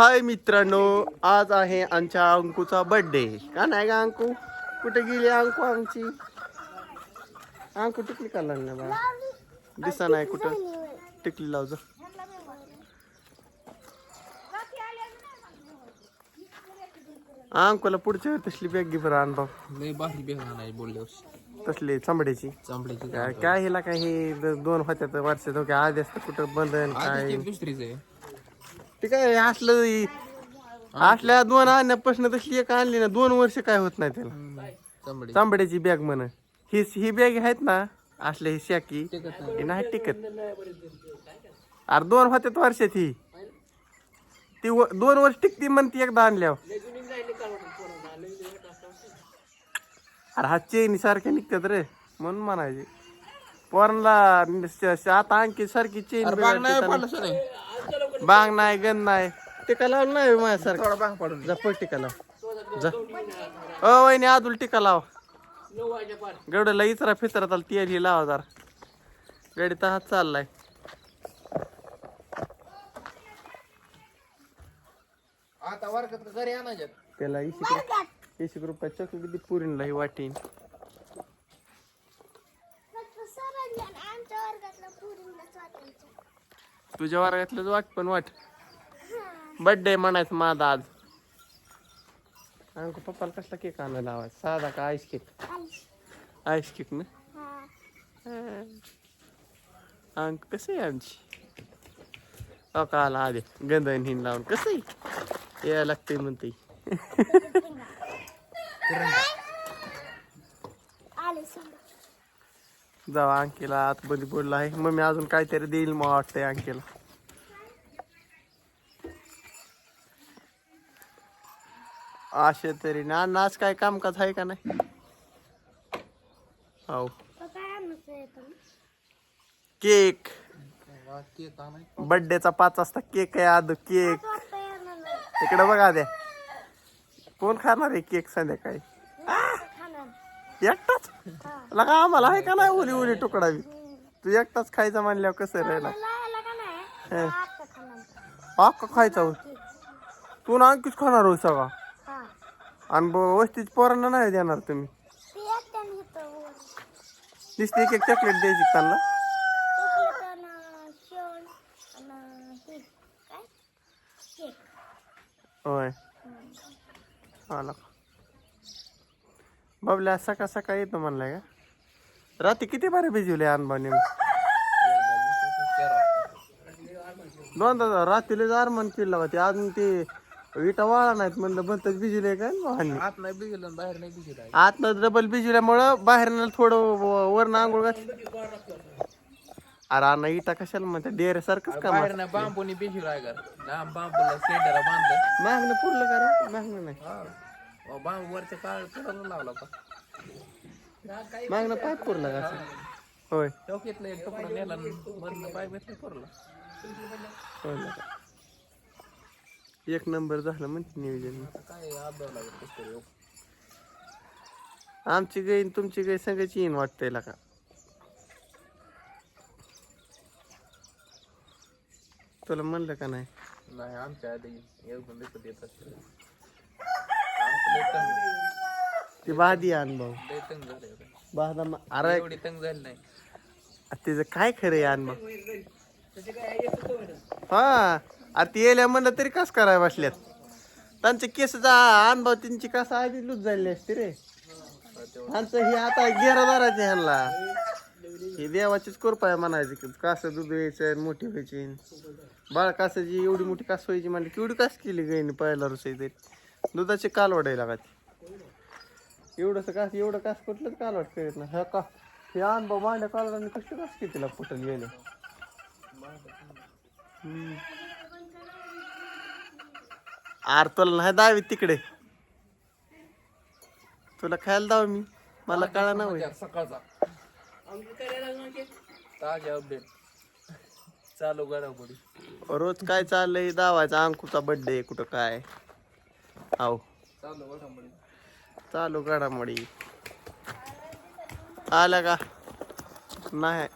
हाय मित्रांनो आज आहे आमच्या अंकूचा बर्थडे का नाही का अंकू? कुठे गेली अंकू आमची? अंकू टिकली का लागणार बा दिसा नाही कुठं. टिकली लाव जा. अंकूला पुढच्या वेळी तसली बॅग घे बरं आण बोलल्यावर तसली चांबड्याची चांबड्याची काय काय हिला काय हे दोन होत्यात वर्षात हो काय आधी असतं कुठं बंधन काय? दुसरीच आहे. ते काय असलं असल्या दोन आणण्यापासून तशी एक आणली ना दोन वर्ष काय होत नाही त्याला. चांबडी. चांबड्याची बॅग म्हण. ही ही बॅग आहेत ना असल्या ही शाकी हे नाही टिकत. अरे दोन होत्यात वर्षात ही. ती व- दोन वर्ष टिकती म्हणती एकदा आणल्यावर. अरे हा चेनी सारख्या निघतात रे म्हणून म्हणायचे. पोरांना आता आणखी सारखी चेन पडलं बांग नाही गण नाही. टिका लावलं नाही माझ्यासारखं. थोडा बाग पडून जा पळ टिका लाव. जा. अ वहिनी आदुल टिका लाव. गवड्याला इचरा फिचरा आला तेल ही लावा जरा. गाडीत हात चाललाय. आता वर्गात घरी आणायच्यात त्याला रुपये ऐंशी रुपये चॉकलेट पुरीला ही वाटीन आमच्या वर्गातलं पुरीला स्वातंत्र्य तुझ्या वर्गातलंच वाट पण वाट. बर्थडे म्हणायचं माझा आज. अंक पप्पाला कसला केक आणायला लावायचा? साधा का आईस केक आईस केक ना? अंक कसं आहे आमची? अहो का आला. आधी गंध हिन लावून. कसं आहे? यायला लागते म्हणते आले समजा जावा अंकेला आतमध्ये बोलला आहे. मग मी अजून काहीतरी देईल मग वाटतंय अंकीला. असे तरी ना नाच काय कामकाज आहे का नाही? हो. केक. बड्डेचा बर्थडेचा पाच वाजता केक आहे आदू केक. इकडे बघा द्या कोण खाणार आहे केक संध्याकाळी? एकटाच? लगा आम्हाला आहे का नाही उली उली तुकडावी? तू एकटाच खायचं म्हणल्यावर कसं राहिला? लावायला का नाही? आता खाणार. हा का खायचा हो? तू ना आणखीच खाणार हो सगळा. हा. आणि वस्तीच पोरांना नाही देणार तुम्ही. ते एकट्याने घेतो वर. नुसती एक एक चॉकलेट द्यायची त्यांना. हे. होय. आला. बाबल्या सकाळ सकाळ येतो म्हणलाय का? रात्री किती बारे भिजवले अनबाने दोनदा रात्रीला जार म्हण केला होती. अजून ते विटा वाळा नाहीत म्हणलं बनतच भिजले वाहन आत नाही बाहेर नाही डबल भिजवल्यामुळं बाहेर थोडं वरण आंघोळ घातली. अरे अण्णा इटा कशाला म्हणते? डेअर सारखंच बाहेर नाही बांबूनी का लांब बांबूला सेंटरला बांधलं. मागणं पुरलं का रे? मागणं नाही. बांबू वरच्या काळ पुढं लावला का? मागणं पाय पुरलं का? होय. चौकीतलं एक कपडा नेला मधलं पाय भेटलं पुरला? एक नंबर झालं म्हणते नियोजन काय हो. आमची गाई आणि तुमची गाई सगळ्याची येईन वाटतंय का तुला म्हणलं का नाही? नाही आमच्या आधी दिसत येत असतं आमचं लय तंग ती बादी आण भाऊ लय तंग मा- अरे एवढी तंग झाली नाही. तिचं काय खरं आहे भाऊ हा अरे ती येल्या म्हणलं तरी कस कराय बसल्यात? त्यांचे केस जा अनुभव त्यांची कस आधी लूज झाली असते रे. त्यांचं हे आता घेरादाराचे ह्यांना. ही देवाचीच कृपा आहे म्हणायची कासं दूध यायचं मोठी व्हायची. बाळ कासाची एवढी मोठी कास व्हायची म्हणली केवढी कास केली गायने पहिला रुसाई तरी? दुधाची आहे लागा ती एवढंसं कास एवढं कास कुठलंच कालवड करीत ना ह्या का हे अनुभव मांड्या कालवडाने कशी कास कितीला फुटल गेले. आर तुला नाही दावी तिकडे. तुला खायला दाव मी. मला कळा ना होय. सकाळचा. ताजे अपडेट चालू घडामोडी रोज काय चाललंय? दावायचा अंकुचा बर्थडे कुठं काय? आहो चालू घडामोडी चालू घडामोडी आल्या का? नाही.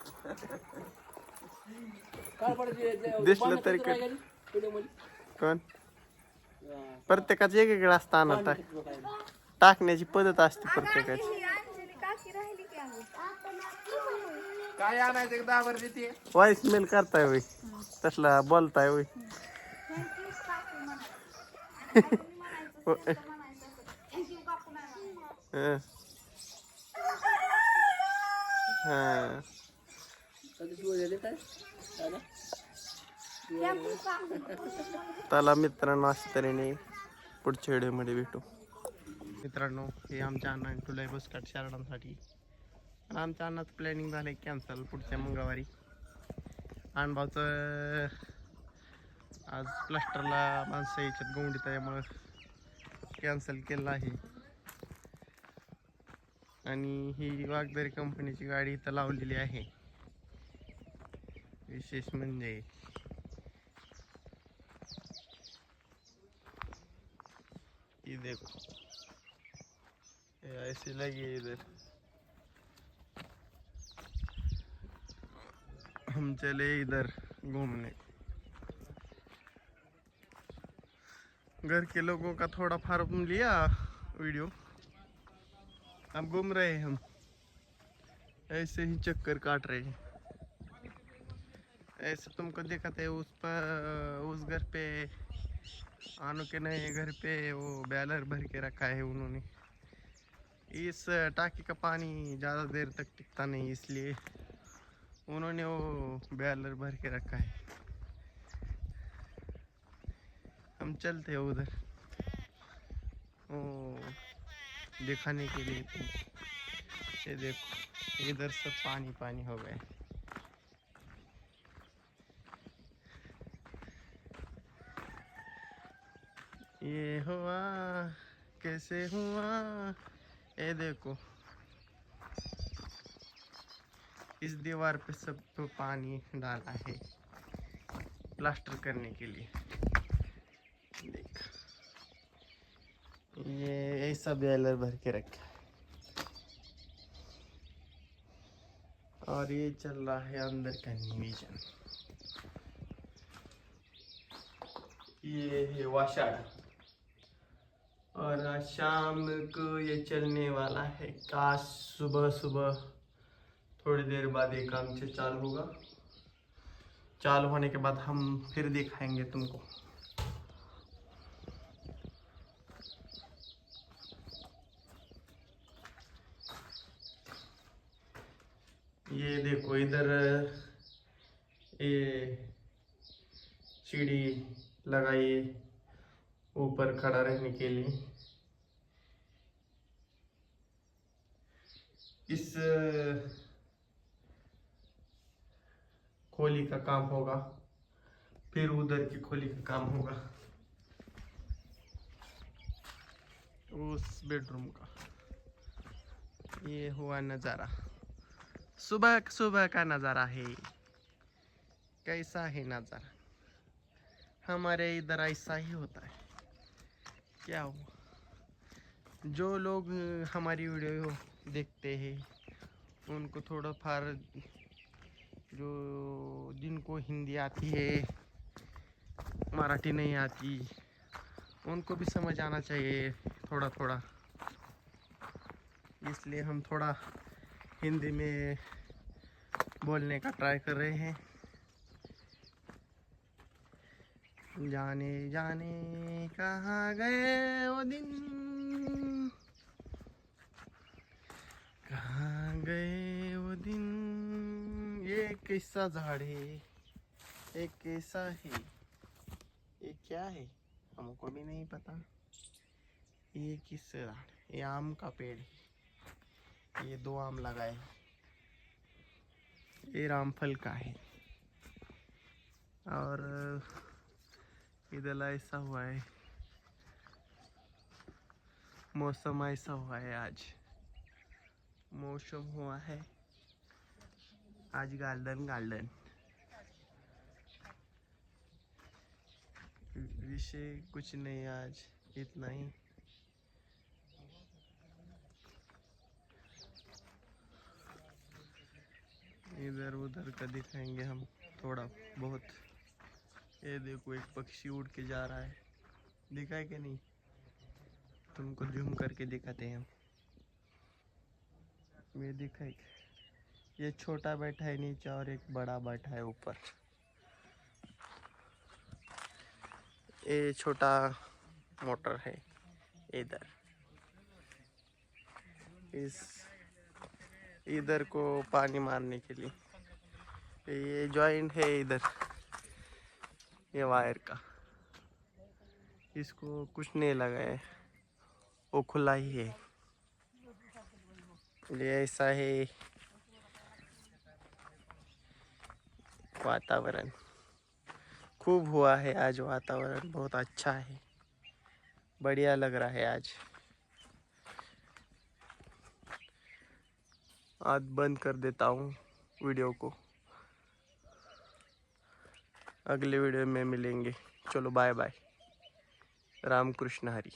दिसलं तरी कोण? प्रत्येकाचं वेगवेगळं असतं टाक टाकण्याची पद्धत असते प्रत्येकाची. काय आणायचं एकदा बरं देते? व्हॉइस मेल करताय होय. तसला बोलताय होय. हं. त्याला मित्रांनो अशा तऱ्हेने पुढच्या व्हिडिओमध्ये भेटू. मित्रांनो हे आमच्या अण्णा टुलाय बस काट आणि आमच्या अण्णाचं प्लॅनिंग झालं आहे कॅन्सल पुढच्या मंगळवारी. अण्णाचं आज प्लास्टरला माणसं याच्यात गोंडीत त्यामुळं कॅन्सल केलं आहे. ही वागदरी कंपनीची गाडी इथं लावलेली आहे. विशेष ये देखो. ऐसे लगी है इधर. हम चले इधर घूमने घर के लोगों का थोड़ा फार्म लिया वीडियो अब घूम रहे हैं। हम ऐसे ही चक्कर काट रहे हैं। ऐसे तुमको दिखाते उस पर, उस घर पे आनो के नए घर पे वो बैलर भर के रखा है उन्होंने। इस टाकी का पानी ज़्यादा देर तक टिकता नहीं, इसलिए उन्होंने वो बैलर भर के रखा है। हम चलते हैं उधर। ओ दिखाने के लिए ये देखो, इधर सब पानी पानी हो गया। ये हुआ, कैसे हुआ? ये देखो। इस दीवार पे सब तो पानी डाला है, प्लास्टर करने के लिए देख ऐसा बैलर भर के रखा है। और ये चल रहा है अंदर का निवेजन ये है वाशाड़। और शाम को ये चलने वाला है काश सुबह सुबह थोड़ी देर बाद ये काम से चालू होगा। चालू होने के बाद हम फिर दिखाएँगे तुमको। ये देखो इधर, ये सीढ़ी लगाई है ऊपर खड़ा रहने के लिए। इस, खोली का काम होगा, फिर उधर की खोली का काम होगा। उस बेडरूम का। ये हुआ नज़ारा। सुबह सुबह का नज़ारा है। कैसा है नज़ारा? हमारे इधर ऐसा ही होता है। क्या हुआ? जो लोग हमारी वीडियो देखते हैं, उनको थोड़ा फार जो जिनको हिंदी आती है, मराठी नहीं आती, उनको भी समझ आना चाहिए थोड़ा थोड़ा इसलिए हम थोड़ा हिंदी में बोलने का ट्राई कर रहे हैं। जाने जाने कहाँ गए वो दिन? कहाँ गए वो दिन? ये कैसा झाड़ है ये कैसा है। ये क्या है? हमको भी नहीं पता। ये किस झाड़ ये आम का पेड़ है। ये दो आम लगाए। ये रामफल का है। और, इधर ऐसा हुआ है। मौसम ऐसा हुआ है आज। मौसम हुआ है। आज गार्डन गार्डन। विषय कुछ नहीं आज, इतना ही। इधर उधर का दिखाएँगे हम थोड़ा बहुत। ये देखो, एक पक्षी उड़ के जा रहा है। दिखा है कि नहीं? तुमको जूम करके दिखाते हैं हम। ये दिखा है ये छोटा बैठा है नीचे और एक बड़ा बैठा है ऊपर। ये छोटा मोटर है इधर। इस इधर को पानी मारने के लिए। ये जॉइंट है इधर। ये वायर का। इसको कुछ नहीं लगा है। वो खुला ही है। ये ऐसा है। वातावरण। खूब हुआ है आज वातावरण। बहुत अच्छा है। बढ़िया लग रहा है आज। आज बंद कर देता हूँ वीडियो को। अगले वीडियो में मिलेंगे। चलो बाय बाय राम कृष्ण हरी।